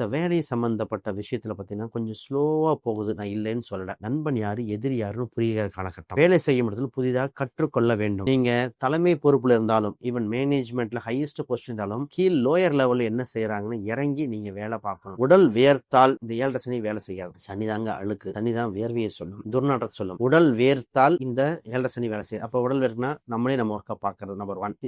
இந்த வேலை சம்மந்தப்பட்ட விஷயத்துல பார்த்தீங்கன்னா கொஞ்சம் ஸ்லோவாக போகுது. நான் இல்லைன்னு சொல்லல. நண்பன் யாரு எதிரி யாருன்னு புரிகிற காலகட்டம். வேலை செய்யும் இடத்துல புதிதாக கற்றுக்கொள்ள வேண்டும். நீங்க தலைமை பொறுப்புல இருந்தாலும் ஈவன் மேனேஜ்மெண்ட்ல ஹையஸ்ட் பொசிஷன் இருந்தாலும் கீழ் லோயர் லெவல்ல என்ன செய்யறாங்கன்னு இறங்கி நீங்க வேலை பார்க்கணும். உடல் வேர்த்தால் இந்த ஏழரை சனி வேலை செய்யாது. சனி தாங்க அழுக்கு. சனி தான் வேர்வையை சொல்லும். துர்நாற்றம் சொல்லும். உடல் வேர்த்தால் இந்த ஏழரை சனி வேலை செய்யும் அப்போ உடல் வேர்க்குனா நம்மளே நம்ம ஒர்க்கை பார்க்கறது நம்பர் ஒன்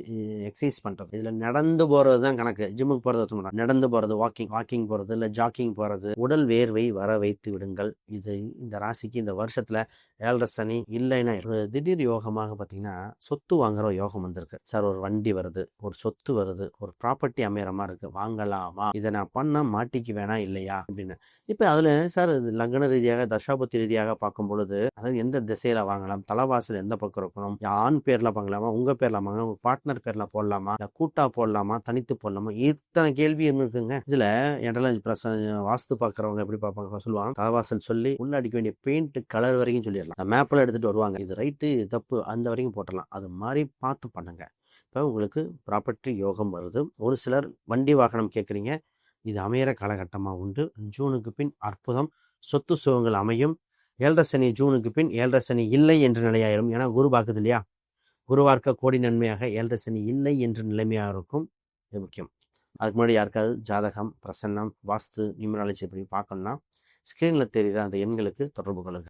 எக்ஸசைஸ் பண்றது. இதுல நடந்து போகிறது தான் கணக்கு ஜிம்முக்கு போறது நடந்து போறது வாக்கிங் வாக்கிங் போகிறது இல்லை ஜாக்கிங் போகிறது உடல் வேர்வை வர வைத்து விடுங்கள். இது இந்த ராசிக்கு இந்த வருஷத்தில் ஏழரை சனி இல்லைன்னா திடீர் யோகமாக பார்த்தீங்கன்னா சொத்து வாங்குற யோகம் வந்திருக்கு. சார் ஒரு வண்டி வருது ஒரு சொத்து வருது ஒரு ப்ராப்பர்ட்டி அமையறமா இருக்கு. வாங்கலாமா? இதை நான் பண்ண மாட்டிக்கு வேணா இல்லையா? அப்படின்னு. இப்போ அதில் சார் லக்ன ரீதியாக தசாபத்தி ரீதியாக பார்க்கும் பொழுது அதாவது எந்த திசையில வாங்கலாம்? தலைவாசல் எந்த பக்கம் இருக்கணும்? ஆண் பேர்ல வாங்கலாமா? உங்க பேர்ல வாங்க உங்க பார்ட்னர் பேர்ல போடலாமா? இல்ல கூட்டா போடலாமா? தனித்து போடலாமா? இத்தனை கேள்வியும் இருக்குங்க. இதுல இடல பிரச வாஸ்து பார்க்குறவங்க எப்படி பார்ப்பாங்க? சொல்லுவாங்க. தலைவாசல் சொல்லி உள்ள அடிக்க வேண்டிய பெயிண்ட் கலர் வரைக்கும் சொல்லிடலாம். மேப்பில் எடுத்துகிட்டு வருவாங்க. இது ரைட்டு இது தப்பு அந்த வரைக்கும் போட்டலாம் அது மாதிரி பார்த்து பண்ணுங்கள் இப்போ உங்களுக்கு ப்ராப்பர்ட்டி யோகம் வருது. ஒரு சிலர் வண்டி வாகனம் கேட்குறீங்க. இது அமையிற காலகட்டமாக உண்டு. ஜூனுக்கு பின் அற்புதம். சொத்து சுகங்கள் அமையும். ஏழரை சனி ஜூனுக்கு பின் ஏழரை சனி இல்லை என்ற நிலையாயிரும். ஏன்னா குரு பார்க்குது இல்லையா? குருவார்க்க கோடி நன்மையாக ஏழரை சனி இல்லை என்ற நிலைமையாக இருக்கும். இது முக்கியம். அதுக்கு முன்னாடி யாருக்காவது ஜாதகம் பிரசன்னம் வாஸ்து நியூமராலஜி இப்படி பார்க்கணும்னா ஸ்க்ரீனில் தெரிகிற அந்த எண்களுக்கு தொடர்பு கொள்ளுங்கள்